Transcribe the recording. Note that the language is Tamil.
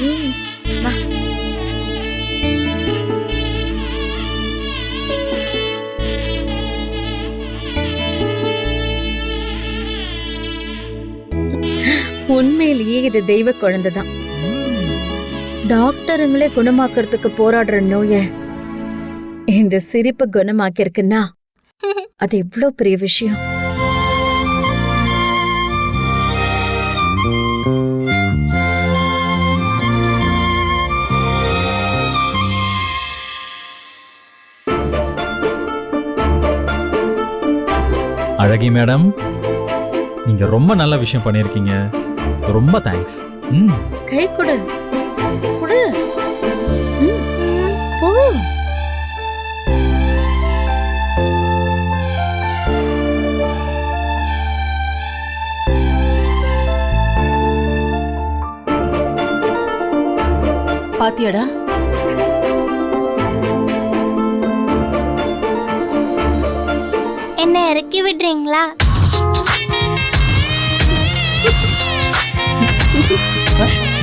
ம், வா. உண்மையிலேயே இது தெய்வ குழந்தைதான். டாக்டருங்களே குணமாக்கறதுக்கு போராடுற நோய இந்த சிரிப்பு குணமாக்கிருக்குன்னா அது எவ்வளவு பெரிய விஷயம். அழகி மேடம் நீங்க ரொம்ப நல்ல விஷயம் பண்ணியிருக்கீங்க. ரொம்ப தேங்க்ஸ் ம். கை கொடு. கொடு. போ. பாத்தியாடா? என்ன இறக்கி விடுறீங்களா? ஆ,